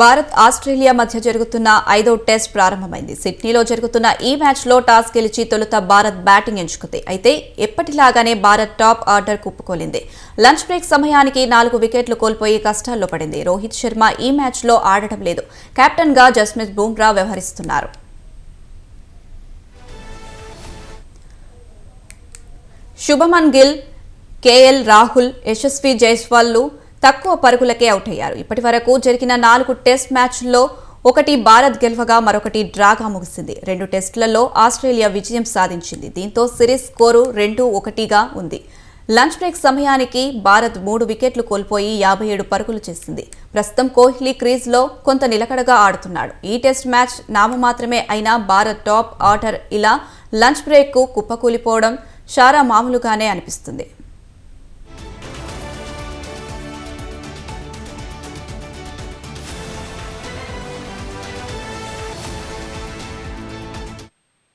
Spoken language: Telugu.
భారత్ ఆస్ట్రేలియా మధ్య జరుగుతున్న ఐదో టెస్ట్ ప్రారంభమైంది. సిడ్నీలో జరుగుతున్న ఈ మ్యాచ్లో టాస్ గెలిచి తొలుత భారత్ బ్యాటింగ్ ఎంచుకుంది. అయితే ఎప్పటిలాగానే భారత్ టాప్ ఆర్డర్ కుప్పుకోలింది. లంచ్ బ్రేక్ సమయానికి నాలుగు వికెట్లు కోల్పోయి కష్టాల్లో పడింది. రోహిత్ శర్మ ఈ మ్యాచ్లో ఆడటం లేదు. కెప్టెన్గా జస్మిత్ బూమ్రా వ్యవహరిస్తున్నారు. శుభమన్ గిల్ కేఎల్ రాహుల్ యశస్వి జైస్వాల్లు తక్కువ పరుగులకే అవుట్ అయ్యారు. ఇప్పటి వరకు జరిగిన నాలుగు టెస్ట్ మ్యాచ్ల్లో ఒకటి భారత్ గెలవగా మరొకటి డ్రాగా ముగిసింది. రెండు టెస్టులలో ఆస్ట్రేలియా విజయం సాధించింది. దీంతో సిరీస్ స్కోరు రెండు ఒకటిగా ఉంది. లంచ్ బ్రేక్ సమయానికి భారత్ మూడు వికెట్లు కోల్పోయి యాభై ఏడు పరుగులు చేసింది. ప్రస్తుతం కోహ్లీ క్రీజ్లో కొంత నిలకడగా ఆడుతున్నాడు. ఈ టెస్ట్ మ్యాచ్ నామమాత్రమే అయినా భారత్ టాప్ ఆర్డర్ ఇలా లంచ్ బ్రేక్కు కుప్పకూలిపోవడం షారా మామూలుగానే అనిపిస్తుంది.